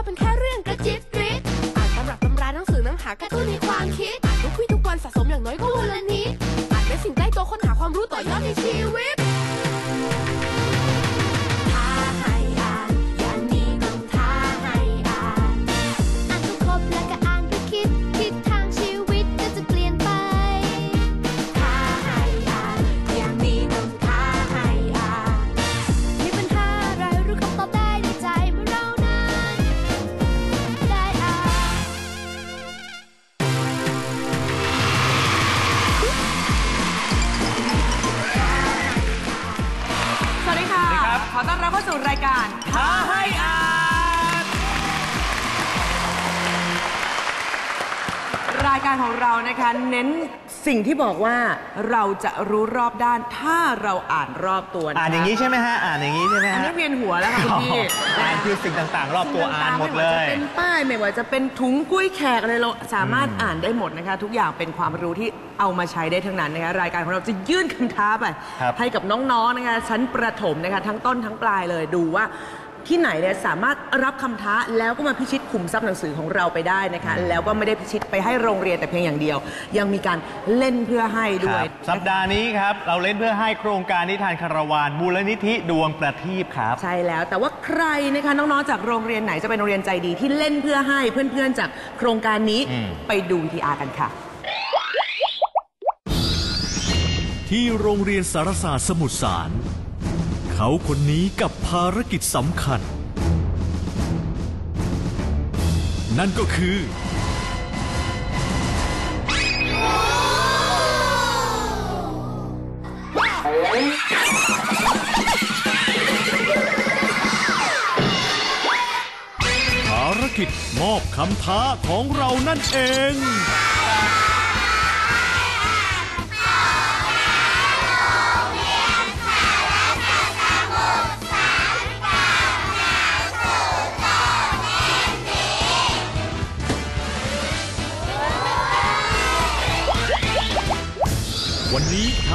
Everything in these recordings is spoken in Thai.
ว่าเป็นแค่เรื่องกระจิบกริบอ่านตำรับตำราหนังสือนังหากระตุ้นในความคิดอ่านทุกคุยทุกวันสะสมอย่างน้อยก็วันละนิดอ่านเป็นสิ่งใกล้ตัวค้นหาความรู้ต่อยอดในชีวิตายการของเรานะคะ เน้นสิ่งที่บอกว่าเราจะรู้รอบด้านถ้าเราอ่านรอบตัวนะคะอ่านอย่างนี้ใช่ไหมฮะ อ่านอย่างนี้ใช่ไหมอันฮะนี้เวียนหัวแล้วค่ะคุณพี่อ่านคือสิ่งต่างๆ รอบตัวอ่านหมดเลไว่ายจะเป็นป้ายไม่ว่าจะเป็นถุงกุ้ยแขกอะไรเราสามารถอ่านได้หมดนะคะ ทุกอย่างเป็นความรู้ที่เอามาใช้ได้ทั้งนั้นนะคะรายการของเราจะยื่นคำท้าไป ครับ ให้กับน้องๆนะคะชั้นประถมนะคะทั้งต้นทั้งปลายเลยดูว่า ที่ไหนเนี่ยสามารถรับคำท้าแล้วก็มาพิชิตขุมทรัพย์หนังสือของเราไปได้นะคะ แล้วก็ไม่ได้พิชิตไปให้โรงเรียนแต่เพียงอย่างเดียว ยังมีการเล่นเพื่อให้ด้วยครับสัปดาห์นี้ครับ เราเล่นเพื่อให้โครงการนิทานคาราวานมูลนิธิดวงประทีปครับ ใช่แล้วแต่ว่าใครนะคะน้องๆจากโรงเรียนไหนจะเป็นโรงเรียนใจดีที่เล่นเพื่อให้เพื่อนๆ จากโครงการนี้อืม ไปดูวีทีอาร์กันค่ะ ที่โรงเรียนสารศาสตร์สมุทรสาร เขาคนนี้กับภารกิจสำคัญ นั่นก็คือ ภารกิจมอบคำท้าของเรานั่นเอง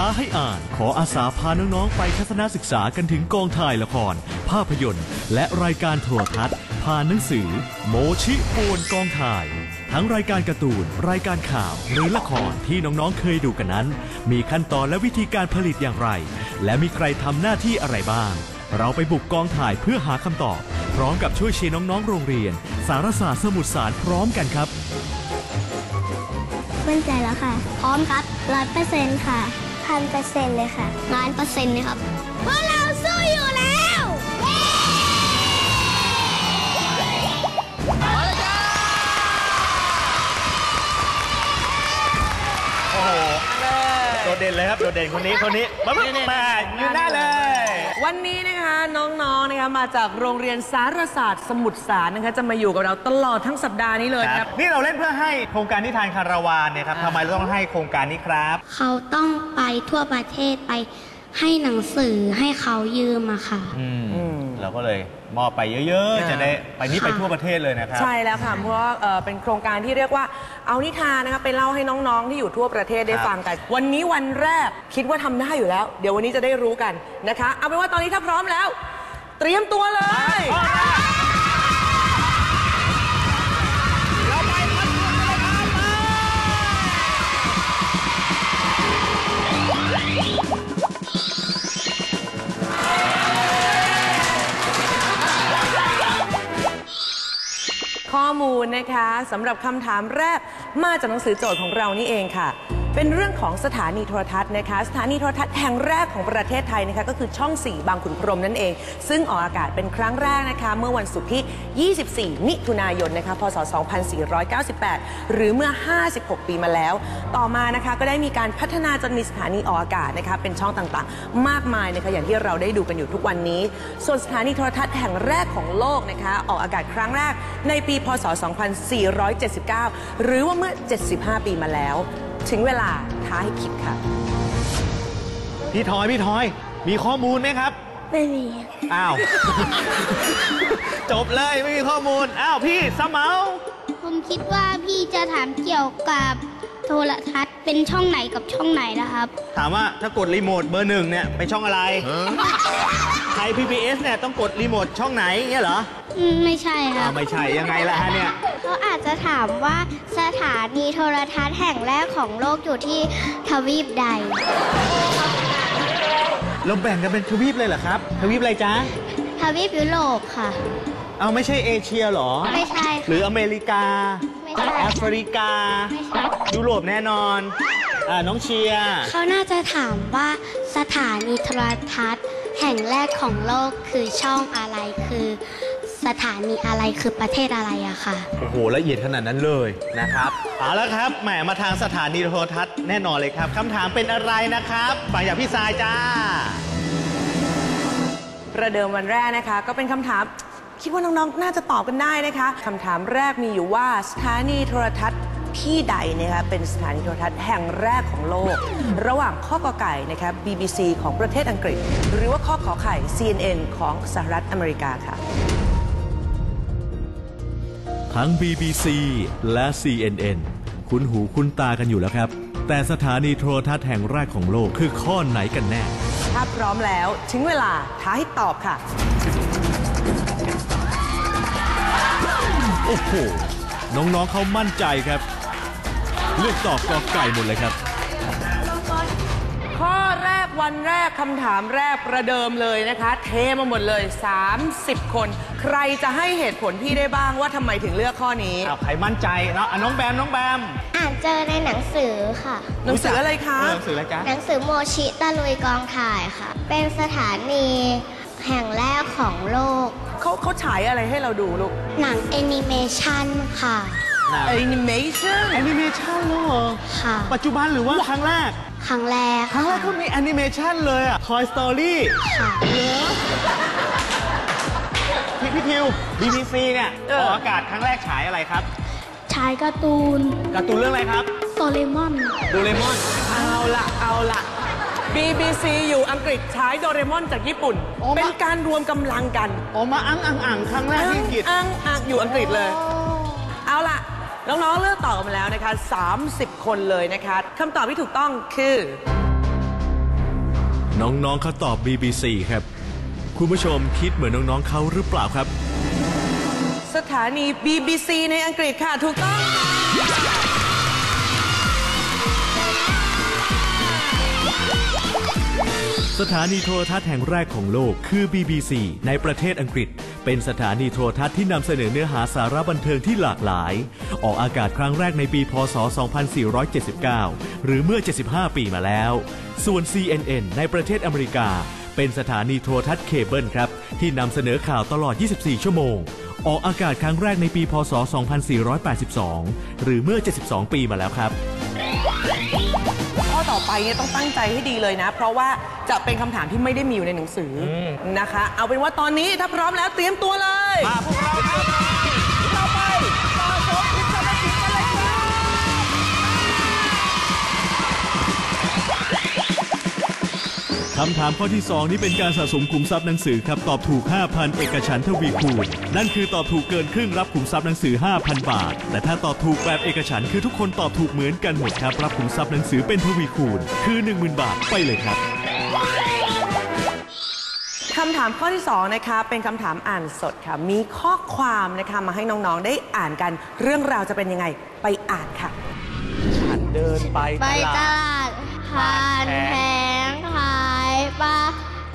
าให้อ่าน ขออาสาพาน้องๆไปทัศนศึกษากันถึงกองถ่ายละคร ภาพยนตร์ และรายการโทรทัศน์ผ่านหนังสือ โมชิโอนกองถ่าย ทั้งรายการการ์ตูน รายการข่าว หรือละครที่น้องๆเคยดูกันนั้น มีขั้นตอนและวิธีการผลิตอย่างไร และมีใครทำหน้าที่อะไรบ้าง เราไปบุกกองถ่ายเพื่อหาคำตอบ พร้อมกับช่วยเชียร์น้องๆโรงเรียน สารศาสตร์สมุทรสารพร้อมกันครับมั่นใจแล้วค่ะ พร้อมครับร้อยเปอร์เซ็นต์ค่ะ พันเปอร์เซ็นต์เลยค่ะล้านเปอร์เซ็นต์เลยครับ ดดเด่นเลยครับ โดดเด่นคนนี้คนนี้มามามาอยู่หน้าเลย วันนี้นะคะน้องๆนะคะมาจากโรงเรียนสารศาสตร์สมุทรสารนะคะจะมาอยู่กับเราตลอดทั้งสัปดาห์นี้เลยคครัรับบนี่เราเล่นเพื่อให้โครงการนิทานคาราวานเนี่ยครับทำไมเราต้องให้โครงการนี้ครับ เขาต้องไปทั่วประเทศไปให้หนังสือให้เขายืมอะค่ะ อืมอืมเราก็เลย มอบไปเยอะอ่าๆจะได้ไปนี้ไปทั่วประเทศเลยนะครับ ใช่แล้วค่ะ เพราะว่าเอ่อเป็นโครงการที่เรียกว่าเอานิทานนะคะไปเล่าให้น้องๆที่อยู่ทั่วประเทศได้ครับฟังกัน วันนี้วันแรกคิดว่าทำได้อยู่แล้ว เดี๋ยววันนี้จะได้รู้กันนะคะ เอาเป็นว่าตอนนี้ถ้าพร้อมแล้ว เตรียมตัวเลยเรา ข้อมูลนะคะสำหรับคำถามแรกมาจากหนังสือโจทย์ของเรานี่เองค่ะ เป็นเรื่องของสถานีโทรทัศน์นะคะสถานีโทรทัศน์แห่งแรกของประเทศไทยนะคะก็คือช่อง 4 บางขุนพรหมนั่นเอง ซึ่งออกอากาศเป็นครั้งแรกนะคะเมื่อวันศุกร์ที่ 24 มิถุนายนนะคะพศ 2498 หรือเมื่อ 56 ปีมาแล้ว ต่อมานะคะก็ได้มีการพัฒนาจนมีสถานีออกอากาศนะคะเป็นช่องต่างๆ มากมายนะคะอย่างที่เราได้ดูกันอยู่ทุกวันนี้ ส่วนสถานีโทรทัศน์แห่งแรกของโลกนะคะออกอากาศครั้งแรกในปี พศ 2479 หรือว่าเมื่อ 75 ปีมาแล้ว ถึงเวลาท้าให้คิดค่ะ พี่ทอย พี่ทอย มีข้อมูลไหมครับ ไม่มี อ้าว จบเลยไม่มีข้อมูล อ้าวพี่สมเมาผมคิดว่าพี่จะถามเกี่ยวกับโทรทัศน์เป็นช่องไหนกับช่องไหนนะครับ ถามว่าถ้ากดรีโมทเบอร์หนึ่งเนี่ยไปช่องอะไรไทย PBS เนี่ยต้องกดรีโมทช่องไหนเงี้ยเหรออืมไม่ใช่ครัอ้าบวไม่ใช่ยังไงล่ะฮะเนี่ยเขาอาจจะถามว่าสถานีโทรทัศน์แห่งแรกของโลกอยู่ที่ทวีปใด เราแบ่งกันเป็นทวีปเลยเหรอครับ ทวีปอะไรจ๊ะ ทวีปยุโรปค่ะ เอาไม่ใช่เอเชียเหรอ ไม่ใช่หรืออเมริกา ไม่ใช่แอฟริกา ไม่ใช่ยุโรปแน่นอนอ่าน้องเชียร์ เขาน่าจะถามว่าสถานีโทรทัศน์แห่งแรกของโลกคือช่องอะไรคือ สถานีอะไรคือประเทศอะไรอะค่ะ โอ้โหละเอียดขนาดนั้นเลยนะครับเอาละครับแหมมาทางสถานีโทรทัศน์แน่นอนเลยครับคำถามเป็นอะไรนะครับฟังจากพี่สายจ้า ประเดิมวันแรกนะคะ ก็เป็นคำถาม คิดว่าน้องๆ น่าจะตอบกันได้นะคะคำถามแรกมีอยู่ว่าสถานีโทรทัศน์ที่ใดนะคะเป็นสถานีโทรทัศน์แห่งแรกของโลก ระหว่างข้อกอไก่นะคะ BBC ของประเทศอังกฤษ หรือว่าข้อขอไข่ CNN ของสหรัฐอเมริกาค่ะ ทั้ง BBC และ CNN คุ้นหูคุ้นตากันอยู่แล้วครับ แต่สถานีโทรทัศน์แห่งแรกของโลกคือข้อไหนกันแน่ ถ้าพร้อมแล้วถึงเวลาท้าให้ตอบค่ะ โอ้โห น้องๆเขามั่นใจครับ เลือกตอบกอไก่หมดเลยครับข้อแรก วันแรกคำถามแรกประเดิมเลยนะคะ เทมาหมดเลย 30 คน ใครจะให้เหตุผลพี่ได้บ้างว่าทำไมถึงเลือกข้อนี้เอาใครมั่นใจเนาะอะน้องแบมน้องแบมอ่านเจอในหนังสือค่ะ หนังสืออะไรคะเออหนังสืออะไรจ๊ะหนังสือโมชิตะลุยกองถ่ายค่ะ เป็นสถานีแห่งแรกของโลก เขาเขาฉายอะไรให้เราดูลูก หนังแอนิเมชันค่ะ แอนิเมชันแอนิเมชันเหรอค่ะ ปัจจุบันหรือว่าครั้งแรก ครั้งแรกครั้งแรกก็มีแอนิเมชันเลยอะ Toy Story ค่ะพี่พี่ทิว BBC เนี่ยออกอากาศครั้งแรกฉายอะไรครับชายการ์ตูน การ์ตูนเรื่องอะไรครับโดเรมอนโดเรมอน เอาละเอาละ BBC อยู่อังกฤษใช้โดเรมอนจากญี่ปุ่น โอ้มา เป็นการรวมกำลังกัน ออกมาอังอังอังครั้งแรกที่อังกฤษอังอังอยู่อังกฤษเลยเอาล่ะ น้องๆ เลือกตอบกันมาแล้วนะคะ 30 คนเลยนะคะคำตอบที่ถูกต้องคือ น้องๆเขาตอบ BBC ครับ คุณผู้ชมคิดเหมือนน้องๆเขาหรือเปล่าครับ สถานี BBC ในอังกฤษค่ะ ถูกต้องสถานีโทรทัศน์แห่งแรกของโลกคือ BBC ในประเทศอังกฤษ เป็นสถานีโทรทัศน์ที่นำเสนอเนื้อหาสาระบันเทิงที่หลากหลาย ออกอากาศครั้งแรกในปี พศ 2479 หรือเมื่อ 75 ปีมาแล้ว ส่วน CNN ในประเทศอเมริกา เป็นสถานีโทรทัศน์เคเบิลครับ ที่นำเสนอข่าวตลอด 24 ชั่วโมง ออกอากาศครั้งแรกในปี พศ 2482 หรือเมื่อ 72 ปีมาแล้วครับ ต่อไปเนี่ยต้องตั้งใจให้ดีเลยนะ เพราะว่าจะเป็นคำถามที่ไม่ได้มีอยู่ในหนังสืออนะคะ เอาเป็นว่าตอนนี้ถ้าพร้อมแล้วเตรียมตัวเลย มาพวกเราครับเรา คำถามข้อที่ 2 นี้เป็นการสะสมขุมทรัพย์หนังสือครับ ตอบถูก 5,000 เอกฉันท์ทวีคูณ นั่นคือตอบถูกเกินครึ่งรับขุมทรัพย์หนังสือ 5,000 บาท แต่ถ้าตอบถูกแบบเอกฉันท์คือทุกคนตอบถูกเหมือนกันหมดครับ รับขุมทรัพย์หนังสือเป็นทวีคูณ คือ 10,000 บาทไปเลยครับคำถามข้อที่ 2 นะคะ เป็นคำถามอ่านสดค่ะ มีข้อความนะคะมาให้น้องๆได้อ่านกัน เรื่องราวจะเป็นยังไงไปอ่านค่ะ ฉันเดินไปไปตตลาดลาดผ่านแผงขายปลา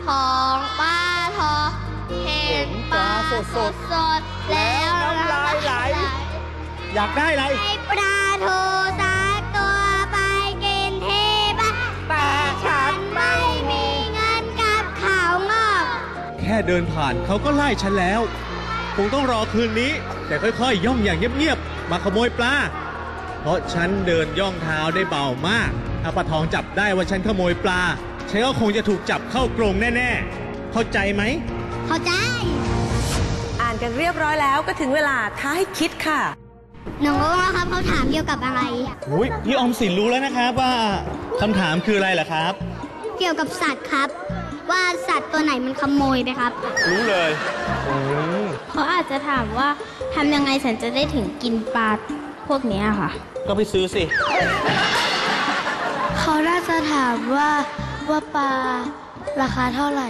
ทองป้าทองเห็นปลาสดสดๆแล้วน้ำลายไหล อยากได้อะไร ให้ปลาทูสักตัวไปกินที่บ้านแต่ฉันไม่มีเงินกับข้าวงอกแค่เดินผ่านเขาก็ไล่ฉันแล้ว คงต้องรอคืนนี้ แต่ค่อยๆย่องอย่างเงียบๆมาขโมยปลาเพราะฉันเดินย่องเท้าได้เบามากถ้าปลาทองจับได้ว่าฉันขโมยปลา ฉันก็คงจะถูกจับเข้ากรงแน่ๆ เข้าใจไหม เข้าใจ อ่านกันเรียบร้อยแล้วก็ถึงเวลาท้าให้คิดค่ะ หนูรู้แล้วครับเขาถามเกี่ยวกับอะไร อุ้ยพี่ออมสินรู้แล้วนะครับว่าคำถามคืออะไรล่ะครับ เกี่ยวกับสัตว์ครับ ว่าสัตว์ตัวไหนมันขโมยไปครับ รู้เลย เขาอาจจะถามว่าทำยังไงฉันจะได้ถึงกินปลาพวกเนี้ยค่ะ ก็ไปซื้อสิ เขาน่าจะถามว่า ว่าปลาราคาเท่าไหร่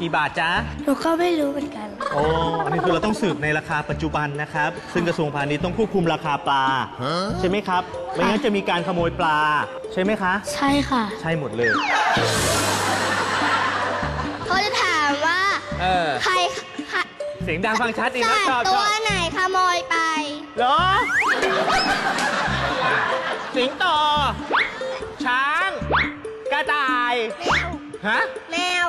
กี่บาทจ๊ะ หนูก็ไม่รู้เหมือนกัน โอ้อันนี้คือเราต้องสืบในราคาปัจจุบันนะครับ ซึ่งกระทรวงพาณิชย์ต้องควบคุมราคาปลา ใช่ไหมครับ ไม่งั้นจะมีการขโมยปลา ใช่ไหมคะ ใช่ค่ะ ใช่หมดเลย เขาจะถามว่าเออ ใครใครเสียงดังฟังชัดอีกสันะตชอบว์ชตัอวบไหนขโมยไป เหรอ สิงโต ฮะ แมว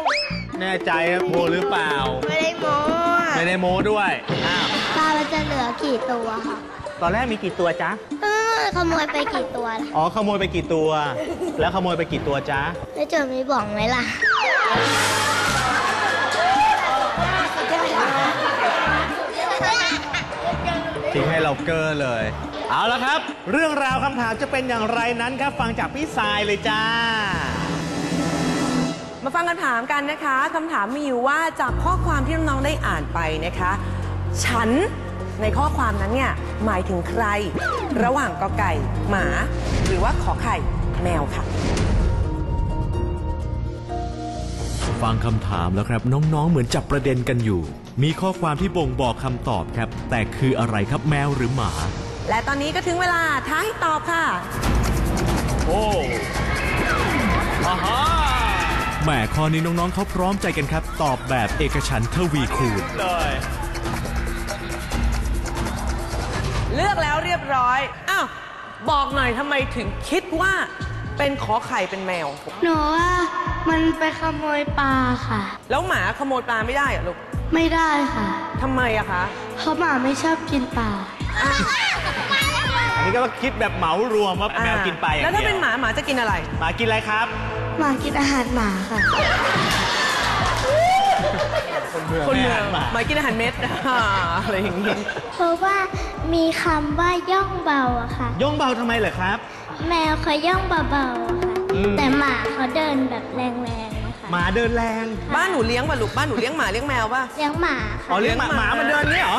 แน่ใจครับโมหรือเปล่า ไม่ได้โม้อะไม่ได้โมด้วย อ้าว ปลามันจะเหลือกี่ตัวค่ะตอนแรกมีกี่ตัวจ๊ะ เออขโมยไปกี่ตัวล่ะอ๋อ ขโมยไปกี่ตัว แล้วขโมยไปกี่ตัวจ๊ะ แล้วโจทย์มีบอกไหมล่ะ ทิ้งให้เราเกอร์เลย เอาละครับ เรื่องราวคำถามจะเป็นอย่างไรนั้นครับ ฟังจากพี่ทรายเลยจ้า มาฟังคำถามกันนะคะคำถามมีอยู่ว่าจากข้อความที่น้องๆได้อ่านไปนะคะ ฉันในข้อความนั้นเนี่ยหมายถึงใคร ระหว่างกอไก่ หมา หรือว่าขอไข่แมวค่ะ ฟังคำถามแล้วครับ น้องๆ เหมือนจับประเด็นกันอยู่ มีข้อความที่บ่งบอกคำตอบครับ แต่คืออะไรครับแมวหรือหมา และตอนนี้ก็ถึงเวลาท้าให้ตอบค่ะ โอ้อาฮา แหมข้อนี้น้องๆเขาพร้อมใจกันครับ ตอบแบบเอกฉันท์ทวีคูณ เลยเลือกแล้วเรียบร้อย อ้าว บอกหน่อยทำไมถึงคิดว่าเป็นขอไข่เป็นแมว หนูว่ามันไปขโมยปลาค่ะ แล้วหมาขโมยปลาไม่ได้เหรอลูกไม่ได้ค่ะ ทำไมอะคะ เพราะหมาไม่ชอบกินปลา อันนี้ก็คิดแบบเหมารวมว่าแมวกินไปอย่งแล้วถ้าดียเป็นหมาหมาจะกินอะไร หมากินอะไรครับ หมากินอาหารหมาค่ะคนเมืองหมาหมากินอาหารเม็ดอ่าอะไรอย่างนี้ เพราะว่ามีคำว่าย่องเบาอะค่ะ ย่องเบาทำไมเหรอครับ แมวเขาย่องเบาๆอะค่ะ อืม แต่หมาเขาเดินแบบแรงๆนะคะหมาเดินแรงบ้านหนูเลี้ยงป่ะลูกบ้านหนูเลี้ยงหมาเลี้ยงแมวป่ะ เลี้ยงหมาอ๋อค่ะเลี้ยงหมาเลี้ยงหหมา มามันเดินนี้เหรอ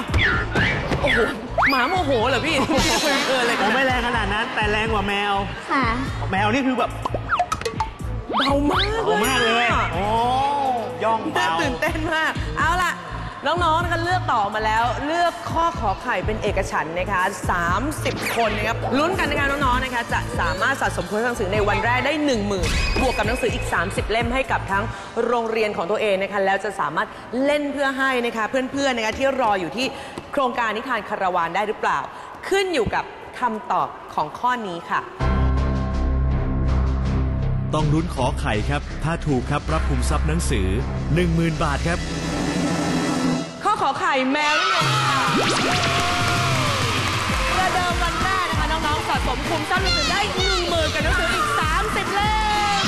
โอ้โหหมาโมโหเหรอพี่เออเลยผมไม่แรงขนาดนั้น แต่แรงกว่าแมว ค่ะ แมวนี่คือแบบ เบามากโอ้มากเลยอะโอ้ย่องน่าเบาตื่นเต้นมาก เอาล่ะ น้องๆนะคะเลือกต่อมาแล้ว เลือกข้อขอไข่เป็นเอกฉันท์นะคะ 30 คนนะครับลุ้นกันนะคะน้องๆนะคะ จะสามารถสะสมคุณหนังสือในวันแรกได้ 1 0,000 บวกกับหนังสืออีก 30 เล่มให้กับทั้งโรงเรียนของตัวเองนะคะ แล้วจะสามารถเล่นเพื่อให้นะคะเพื่อนๆนะคะที่รออยู่ที่โครงการนิทานคาราวานได้หรือเปล่า ขึ้นอยู่กับคำตอบของข้อนี้ค่ะ ต้องลุ้นขอไข่ครับ ถ้าถูกครับรับคุมทรัพย์หนังสือ 10,000 บาทครับ ข้อขอไข่แมวนั่นเองค่ะประเดิมวันแรกนะคะน้องๆสะสมคุมทรัพย์หนังสือได้หนึ่งหมื่นกับหนังสืออีก30เล่ม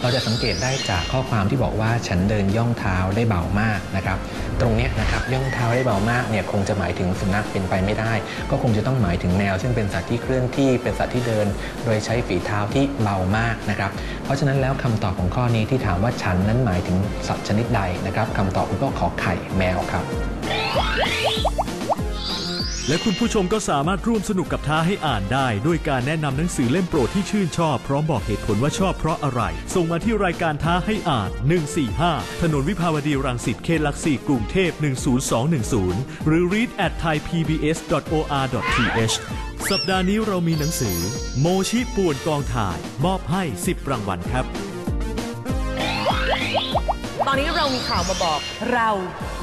เราจะสังเกตได้จากข้อความที่บอกว่าฉันเดินย่องเท้าได้เบามากนะครับต รงนี้นะครับย่องเท้าได้เบามากเนี่ยคงจะหมายถึงสุนัขเป็นไปไม่ได้ ก็คงจะต้องหมายถึงแมว ซึ่งเป็นสัตว์ที่เคลื่อนที่เป็นสัตว์ที่เดิน โดยใช้ฝีเท้าที่เบามากนะครับเพราะฉะนั้นแล้วคำตอบของข้อนี้ที่ถามว่าฉันนั้นหมายถึงสัตว์ชนิดใดนะครับคำตอบก็ขอไข่แมวครับ และคุณผู้ชมก็สามารถร่วมสนุกกับท้าให้อ่านได้ ด้วยการแนะนำหนังสือเล่มโปรดที่ชื่นชอบ พร้อมบอกเหตุผลว่าชอบเพราะอะไร ส่งมาที่รายการท้าให้อ่าน 145 ถนนวิภาวดีรังสิตเขตหลักสี่กรุงเทพ 10210 หรือ read at thaipbs.or.th สัปดาห์นี้เรามีหนังสือ โมชิป่วนกองถ่าย มอบให้ 10 รางวัลครับ ตอนนี้เรามีข่าวมาบอกเรา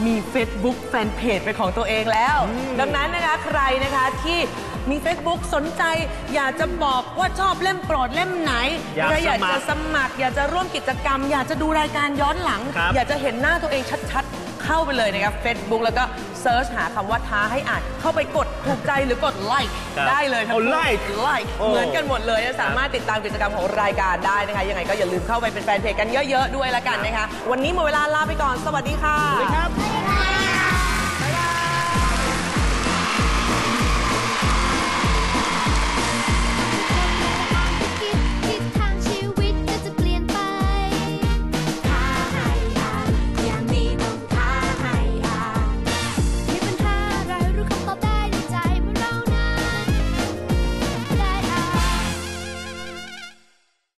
มี Facebook แฟนเพจเป็นของตัวเองแล้ว ดังนั้นนะคะใครนะคะที่มี Facebook สนใจอยากจะบอกว่าชอบเล่มโปรดเล่มไหนอยากและอยากสมัคร จะสมัคร อยากจะร่วมกิจกรรม อยากจะดูรายการย้อนหลัง ครับ อยากจะเห็นหน้าตัวเองชัดๆ เข้าไปเลยนะครับ Facebook แล้วก็เซิร์ชหาคำว่าท้าให้อ่านเข้าไปกดถูกใจหรือกดไลค์ครับได้เลยทั้งเอาคู่ like ไลค์โอ้ เหมือนกันหมดเลยนะสามารถติดตามกิจกรรมของรายการได้นะคะ ยังไงก็อย่าลืมเข้าไปเป็นแฟนเพจกันเยอะ ๆ ด้วยละกันนะคะ วันนี้หมดเวลาลาไปก่อน สวัสดีค่ะ ครับ